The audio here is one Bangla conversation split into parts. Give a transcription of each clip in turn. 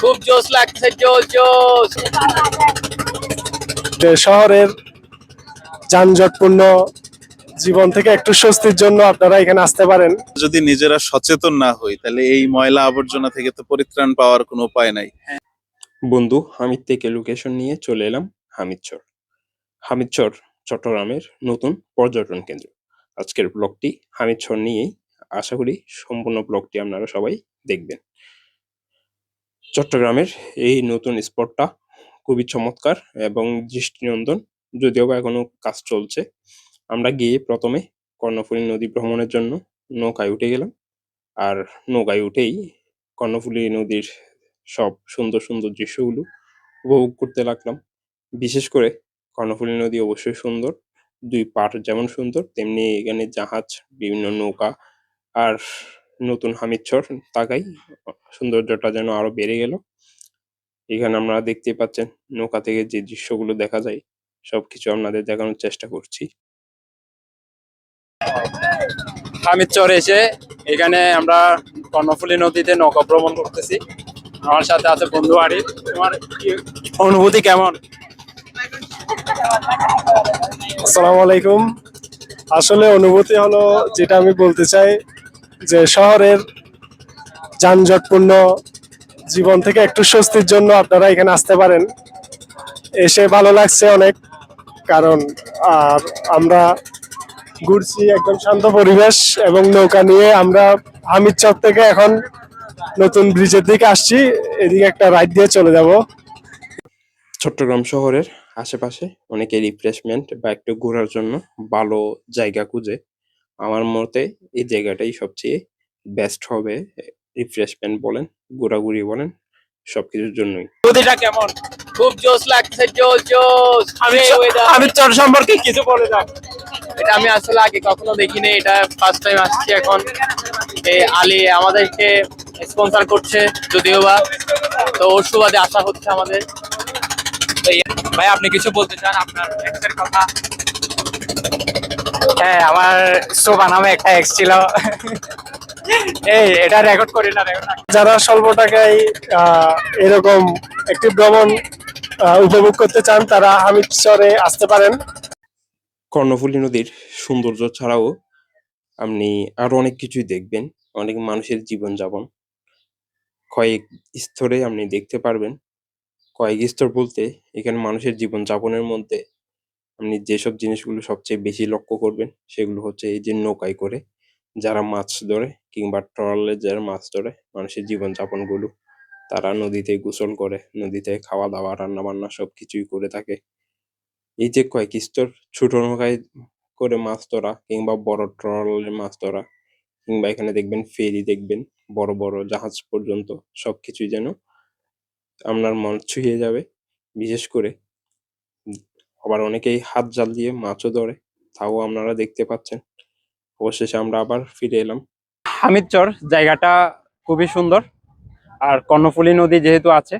খুব জোশ লাগছে জোশ জোশ। শহরের যানজটপূর্ণ জীবন থেকে একটু স্বস্তির জন্য আপনারা এখানে আসতে পারেন। যদি নিজেরা সচেতন না হই তাহলে এই ময়লা আবর্জনা থেকে তো পরিত্রাণ পাওয়ার কোনো উপায় নাই। বন্ধু হামিদ থেকে লোকেশন নিয়ে চলে এলাম হামিদচর। হামিদচর চট্টগ্রামের নতুন পর্যটন কেন্দ্র। আজকের ব্লগটি হামিদচর নিয়েই আশা করি সম্পূর্ণ ব্লগটি আপনারা সবাই দেখবেন। চট্টগ্রামের এই নতুন স্পটটা খুবই চমৎকার এবং দৃষ্টিনন্দন। যদিও বা এখনও কাজ চলছে, আমরা গিয়ে প্রথমে কর্ণফুলী নদী ভ্রমণের জন্য নৌকায় উঠে গেলাম। আর নৌকায় উঠেই কর্ণফুলী নদীর সব সুন্দর সুন্দর দৃশ্যগুলো উপভোগ করতে লাগলাম। বিশেষ করে কর্ণফুলী নদী অবশ্যই সুন্দর, দুই পাট যেমন সুন্দর, তেমনি এখানে জাহাজ, বিভিন্ন নৌকা আর নতুন হামিদচর তাকাই। সৌন্দর্যটা যেন আরও বেড়ে গেল। এখানে আমরা দেখতে পাচ্ছেন নৌকা থেকে যে দৃশ্যগুলো দেখা যায় সবকিছু আপনাদের দেখানোর চেষ্টা করছি। হামিদচর এসে এখানে আমরা কর্ণফুলী নদীতে নৌকা ভ্রমণ করতেছি। আমার সাথে আছে বন্ধু আরিফ। তোমার অনুভূতি কেমন? আসসালামু আলাইকুম। আসলে অনুভূতি হলো যেটা আমি বলতে চাই যে শহরের যানজটপূর্ণ জীবন থেকে একটু স্বস্তির জন্য আপনারা এখানে আসতে পারেন। এসে ভালো লাগছে অনেক, কারণ আর আমরা ঘুরছি একদম শান্ত পরিবেশ এবং নৌকা নিয়ে আমরা হামিদচর থেকে এখন নতুন ব্রিজের দিকে আসছি, এদিকে একটা রাইড দিয়ে চলে যাব। চট্টগ্রাম শহরের আশেপাশে অনেকে রিফ্রেশমেন্ট বা একটু ঘোরার জন্য ভালো জায়গা খুঁজে আমার মতে এই জায়গাটাই সবচেয়ে বেস্ট হবে। রিফ্রেশমেন্ট বলেন ঘোরাঘুরি বলেন সবকিছুর জন্যই। নদীটা কেমন? খুব জোশ লাগছে জোশ জোশ। আমি হামিদচর সম্পর্কে কিছু বলে যাক। এটা আমি আসলে আগে কখনো দেখিনি এটা ফার্স্ট টাইম আসছি এখন। এই আলী আমাদেরকে স্পন্সর করছে যদিও বা তো ওর সুবাদে আসা হচ্ছে আমাদের। ভাই আপনি কিছু বলতে চান আপনার এক্সের কথা? হ্যাঁ আমার শোভা নামে একটা এক্স ছিল। এই, এটা রেকর্ড করি না যারা স্বল্প টাকায় এরকম একটি ভ্রমণ উপভোগ করতে চান, তারা হামিদচরে আসতে পারেন। কর্ণফুলী নদীর সৌন্দর্য ছাড়াও আপনি আরও অনেক কিছুই দেখবেন, অনেক মানুষের জীবনযাপন। কয়েক স্তরে আপনি দেখতে পারবেন, কয়েক স্তর বলতে এখানে মানুষের জীবনযাপনের মধ্যে আপনি যেসব জিনিসগুলো সবচেয়ে বেশি লক্ষ্য করবেন, সেগুলো হচ্ছে এই যে নৌকায় করে যারা মাছ ধরে কিংবা ট্রলে যারা মাছ ধরে মানুষের জীবনযাপনগুলো তারা নদীতে গোসল করে, নদীতে খাওয়া দাওয়া রান্না বান্না সবকিছুই করে থাকে। এই যে কয়েক স্তর ছোট নৌকায় করে মাছ ধরা কিংবা বড় ট্রলারে মাছ ধরা কিংবা এখানে দেখবেন ফেরি দেখবেন, বড় বড় জাহাজ পর্যন্ত সবকিছুই যেন আপনার মন ছুঁয়ে যাবে। বিশেষ করে আবার অনেকেই হাত জাল দিয়ে মাছও ধরে, তাও আপনারা দেখতে পাচ্ছেন। অবশেষে আমরা আবার ফিরে এলাম। হামিদচর জায়গাটা খুবই সুন্দর। আর কর্ণফুলী নদী যেহেতু আছে,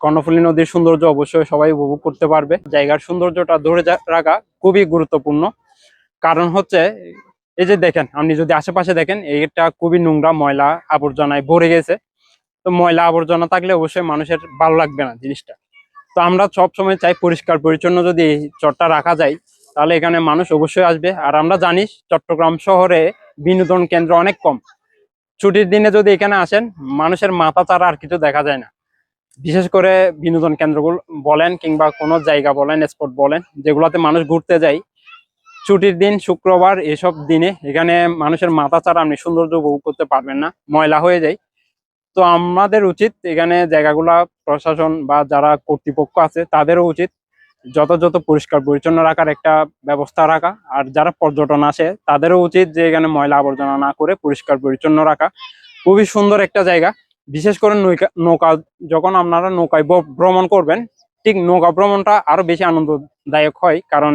কর্ণফুলী নদীর সৌন্দর্য অবশ্যই সবাই উপভোগ করতে পারবে। জায়গার সৌন্দর্যটা ধরে রাখা খুবই গুরুত্বপূর্ণ। কারণ হচ্ছে, এই যে দেখেন, আপনি যদি আশেপাশে দেখেন, এইটা খুবই নোংরা ময়লা আবর্জনায় ভরে গেছে। তো ময়লা আবর্জনা থাকলে অবশ্যই মানুষের ভালো লাগবে না জিনিসটা। তো আমরা সব সময় চাই পরিষ্কার পরিচ্ছন্ন যদি এই চরটা রাখা যায়, তাহলে এখানে মানুষ অবশ্যই আসবে। আর আমরা জানি চট্টগ্রাম শহরে বিনোদন কেন্দ্র অনেক কম। ছুটির দিনে যদি এখানে আসেন, মানুষের মাথা ছাড়া আর কিছু দেখা যায় না। বিশেষ করে বিনোদন কেন্দ্রগুলো বলেন কিংবা কোনো জায়গা বলেন, স্পট বলেন, যেগুলোতে মানুষ ঘুরতে যায়, ছুটির দিন, শুক্রবার এসব দিনে এখানে মানুষের মাথা ছাড়া আপনি সৌন্দর্য উপভোগ করতে পারবেন না। ময়লা হয়ে যায়। তো আমাদের উচিত এখানে জায়গাগুলা প্রশাসন বা যারা কর্তৃপক্ষ আছে, তাদেরও উচিত যথাযথ পরিষ্কার পরিচ্ছন্ন রাখার একটা ব্যবস্থা রাখা। আর যারা পর্যটন আসে, তাদেরও উচিত যে এখানে ময়লা আবর্জনা না করে পরিষ্কার পরিচ্ছন্ন রাখা। খুবই সুন্দর একটা জায়গা। বিশেষ করে নৌকা যখন আপনারা নৌকায় ভ্রমণ করবেন, ঠিক নৌকা ভ্রমণটা আরও বেশি আনন্দদায়ক হয়। কারণ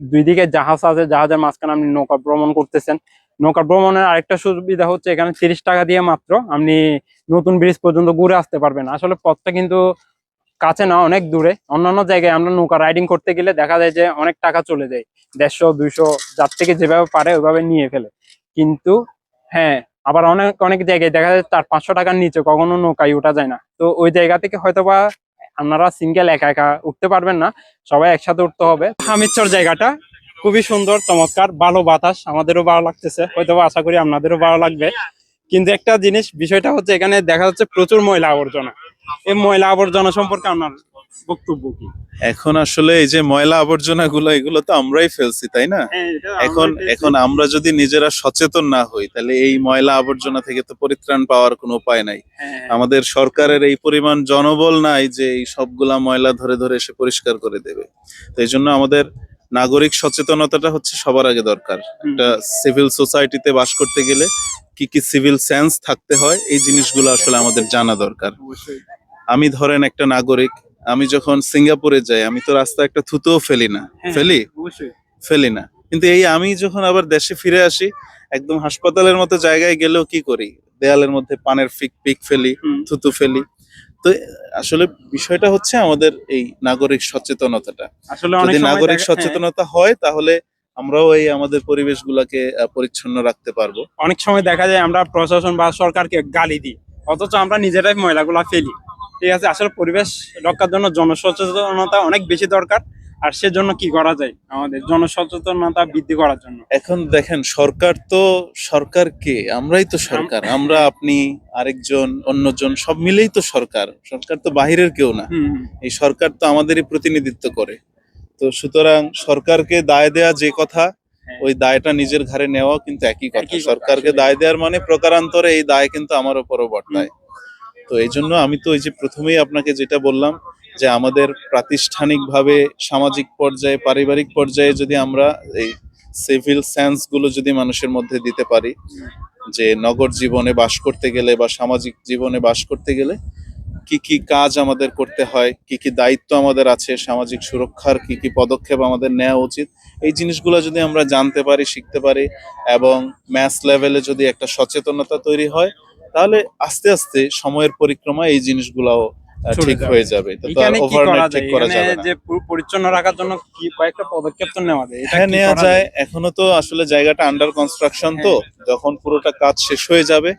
দুই দিকে জাহাজ আছে, জাহাজের মাঝখানে আপনি নৌকা ভ্রমণ করতেছেন। নৌকা ভ্রমণের আরেকটা সুবিধা হচ্ছে এখানে তিরিশ টাকা দিয়ে মাত্র। আপনি নতুন ব্রিজ পর্যন্ত ঘুরে আসতে পারবেন। আসলে পথটা কিন্তু কাছে না, অনেক দূরে। অন্যান্য জায়গায় আমরা নৌকা রাইডিং করতে গেলে দেখা যায় যে অনেক টাকা চলে যায়। দেড়শো, দুইশো, যার থেকে যেভাবে পারে ওইভাবে নিয়ে ফেলে। কিন্তু হ্যাঁ আবার অনেক অনেক জায়গায় দেখা যায় চার পাঁচশো টাকার নিচে কখনো নৌকায় ওঠা যায় না। তো ওই জায়গা থেকে হয়তো বা আপনারা সিঙ্গেল একা একা উঠতে পারবেন না। সবাই একসাথে উঠতে হবে। হামিদচর জায়গাটা খুবই সুন্দর চমৎকার ভালো বাতাস আমাদেরও ভালো লাগতেছে হয়তো আশা করি আপনাদেরও ভালো লাগবে। কিন্তু একটা জিনিস বিষয়টা হচ্ছে এখানে দেখা যাচ্ছে প্রচুর ময়লা আবর্জনা। এই ময়লা আবর্জনা সম্পর্কে আপনার বক্তব্য কি? এখন আসলে এই যে ময়লা আবর্জনা গুলো এগুলো তো আমরাই ফেলছি তাই না? এখন এখন আমরা যদি নিজেরা সচেতন না হই তাহলে এই ময়লা আবর্জনা থেকে তো পরিত্রাণ পাওয়ার কোনো উপায় নাই। হ্যাঁ, আমাদের সরকারের এই পরিমাণ জনবল নাই যে এই সবগুলা ময়লা ধরে ধরে এসে পরিষ্কার করে দেবে। তো এই জন্য আমাদের নাগরিক সচেতনতাটা হচ্ছে সবার আগে দরকার। একটা সিভিল সোসাইটিতে বাস করতে গেলে কি কি সিভিল সেন্স থাকতে হয় এই জিনিসগুলো আসলে আমাদের জানা দরকার। আমি ধরেন একটা নাগরিক আমি যখন সিঙ্গাপুরে যাই আমি তো রাস্তায় একটা থুতুও ফেলি না। হ্যাঁ, ফেলি? ফেলি না। কিন্তু এই আমি যখন আবার দেশে ফিরে আসি একদম হাসপাতালের মতো জায়গায় গেলেও কি করি? দেয়ালের মধ্যে পানের ফিক পিক ফেলি থুতু ফেলি। তো আসলে বিষয়টা হচ্ছে আমাদের এই নাগরিক সচেতনতাটা। আসলে যদি নাগরিক সচেতনতা হয় তাহলে আমরাও এই আমাদের পরিবেশগুলোকে গুলাকে পরিচ্ছন্ন রাখতে পারব। অনেক সময় দেখা যায় আমরা প্রশাসন বা সরকারকে গালি দিই অথচ আমরা নিজেরাই ময়লাগুলা ফেলি। ঠিক আছে আসলে পরিবেশ রক্ষার জন্য জনসচেতনতা অনেক বেশি দরকার। আর সেজন্য কি করা যায়? আমাদের জনসচেতনতা বৃদ্ধি করার জন্য। এখন দেখেন সরকার তো সরকার কে? আমরাই তো সরকার। আমরা আপনি আরেকজন অন্যজন সব মিলেই তো সরকার। সরকার তো বাহিরের কেউ না। এই সরকার তো আমাদেরই প্রতিনিধিত্ব করে। তো সুতরাং সরকারকে দায় দেয়া যে কথা ওই দায়টা নিজের ঘাড়ে নেওয়া কিন্তু একই কথা। সরকারকে দায় দেওয়ার মানে প্রকারান্তরে এই দায় কিন্তু আমার উপরও বর্তায়। তো এই জন্য আমি তো ওই যে প্রথমেই আপনাকে যেটা বললাম যে আমাদের প্রাতিষ্ঠানিকভাবে সামাজিক পর্যায়ে, পারিবারিক পর্যায়ে যদি আমরা এই সিভিল সেন্সগুলো যদি মানুষের মধ্যে দিতে পারি, যে নগর জীবনে বাস করতে গেলে বা সামাজিক জীবনে বাস করতে গেলে কি কি কাজ আমাদের করতে হয়, কি কি দায়িত্ব আমাদের আছে, সামাজিক সুরক্ষার কি কি পদক্ষেপ আমাদের নেওয়া উচিত, এই জিনিসগুলো যদি আমরা জানতে পারি, শিখতে পারি এবং ম্যাথ লেভেলে যদি একটা সচেতনতা তৈরি হয়, তাহলে আস্তে আস্তে সময়ের পরিক্রমা এই জিনিসগুলাও ঠিক হয়ে যাবে। তো এখানে ওভারনাইট ঠিক করা যাবে না। যে পুরো পরিচ্ছন্ন রাখার জন্য কি কয়েকটা পদক্ষেপ তো নেওয়া যায়? এটা হ্যাঁ নেওয়া যায়। এখনও তো আসলে জায়গাটা আন্ডার কনস্ট্রাকশন তো। হ্যাঁ। যখন পুরোটা কাজ শেষ হয়ে যাবে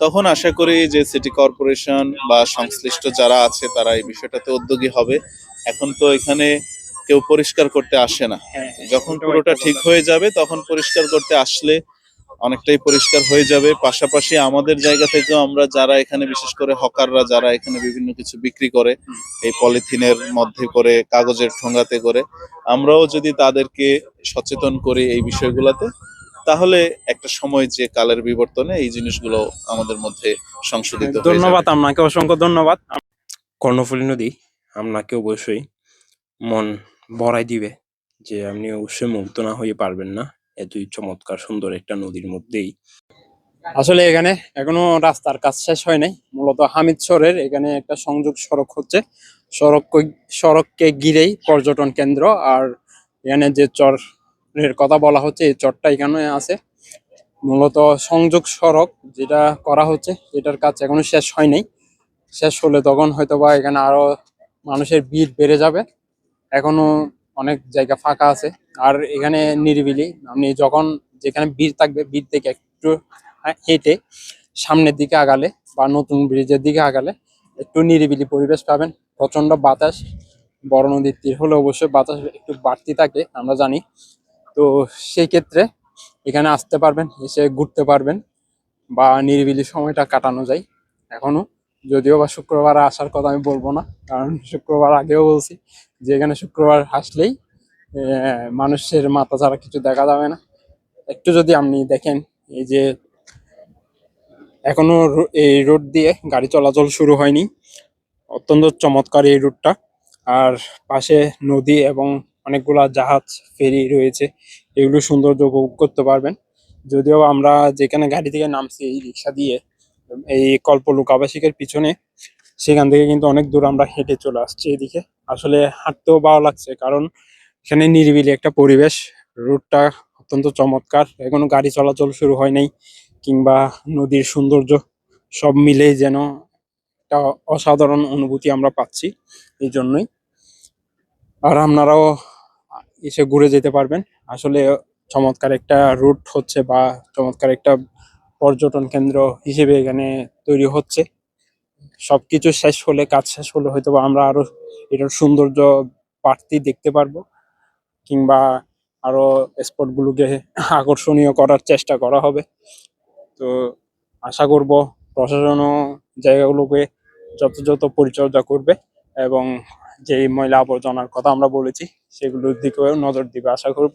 তখন আশা করি যে সিটি কর্পোরেশন বা সংশ্লিষ্ট যারা আছে তারা এই বিষয়টাতে উদ্যোগী হবে। এখন তো এখানে কেউ পরিষ্কার করতে আসে না। হ্যাঁ, যখন পুরোটা ঠিক হয়ে যাবে তখন পরিষ্কার করতে আসলে অনেকটাই পরিষ্কার হয়ে যাবে। পাশাপাশি আমাদের জায়গা থেকেও আমরা যারা এখানে, বিশেষ করে হকাররা যারা এখানে বিভিন্ন কিছু বিক্রি করে। এই পলিথিনের মধ্যে করে, কাগজের ঠোঙ্গাতে করে, আমরাও যদি তাদেরকে সচেতন করি এই বিষয়গুলোতে, তাহলে একটা সময় যে কালের বিবর্তনে এই জিনিসগুলো আমাদের মধ্যে সংশোধিত ধন্যবাদ আপনাকে, অসংখ্য ধন্যবাদ। কর্ণফুলী নদী, আপনাকে অবশ্যই মন ভরাই দিবে যে আপনি অবশ্যই মুগ্ধ না হয়ে পারবেন না। এতই চমৎকার, সুন্দর একটা নদীর মধ্যেই। আসলে এখানে এখনও রাস্তার কাজ শেষ হয় নাই। মূলত হামিদচরের এখানে একটা সংযোগ সড়ক হচ্ছে। সড়ক সড়ককে ঘিরেই পর্যটন কেন্দ্র। আর এখানে যে চরের কথা বলা হচ্ছে, এই চরটা এখানে আছে। মূলত সংযোগ সড়ক যেটা করা হচ্ছে, এটার কাজ এখনও শেষ হয় নাই। শেষ হলে তখন হয়তোবা এখানে আরও মানুষের ভিড় বেড়ে যাবে। এখনও অনেক জায়গা ফাঁকা আছে। আর এখানে নিরিবিলি, আপনি যখন যেখানে ভিড় থাকবে, ভিড় থেকে একটু হা- হেঁটে সামনের দিকে আগালে বা নতুন ব্রিজের দিকে আগালে একটু নিরিবিলি পরিবেশ পাবেন। প্রচণ্ড বাতাস, বড় নদীর তীর হলে অবশ্যই বাতাস একটু বাড়তি থাকে, আমরা জানি। তো সেই ক্ষেত্রে এখানে আসতে পারবেন, এসে ঘুরতে পারবেন বা নিরিবিলি সময়টা কাটানো যায় এখনও। যদিও বা শুক্রবার আসার কথা আমি বলব না, কারণ শুক্রবার আগেও বলছি যে এখানে শুক্রবার আসলেই মানুষের মাথা ছাড়া কিছু দেখা যাবে না। একটু যদি আপনি দেখেন, এই যে এখনও এই রোড দিয়ে গাড়ি চলাচল শুরু হয়নি, অত্যন্ত চমৎকার এই রুটটা আর পাশে নদী এবং অনেকগুলা জাহাজ, ফেরি রয়েছে, এগুলো সৌন্দর্য উপভোগ করতে পারবেন। যদিও আমরা যেখানে গাড়ি থেকে নামছি, এই রিক্সা দিয়ে এই কল্পলুক আবাসিকের পিছনে, সেখান থেকে কিন্তু অনেক দূর আমরা হেঁটে চলে আসছি এদিকে। আসলে হাঁটতেও ভালো লাগছে, কারণ এখানে নিরিবিলি একটা পরিবেশ। রুটটা অত্যন্ত চমৎকার। এখনও গাড়ি চলাচল শুরু হয় নাই, কিংবা নদীর সৌন্দর্য সব মিলেই যেন একটা অসাধারণ অনুভূতি আমরা পাচ্ছি এই জন্যই আর আপনারাও এসে ঘুরে যেতে পারবেন। আসলে চমৎকার একটা রুট হচ্ছে বা চমৎকার একটা পর্যটন কেন্দ্র হিসেবে এখানে তৈরি হচ্ছে। সবকিছু শেষ হলে, কাজ শেষ হলে হয়তো আমরা আরও এটার সৌন্দর্য বাড়তি দেখতে পারব কিংবা আরও স্পট গুলোকে আকর্ষণীয় করার চেষ্টা করা হবে। তো আশা করব প্রশাসনও জায়গাগুলোকে যথাযথ পরিচর্যা করবে এবং যে ময়লা আবর্জনার কথা আমরা বলেছি, সেগুলোর দিকেও নজর দিবে। আশা করব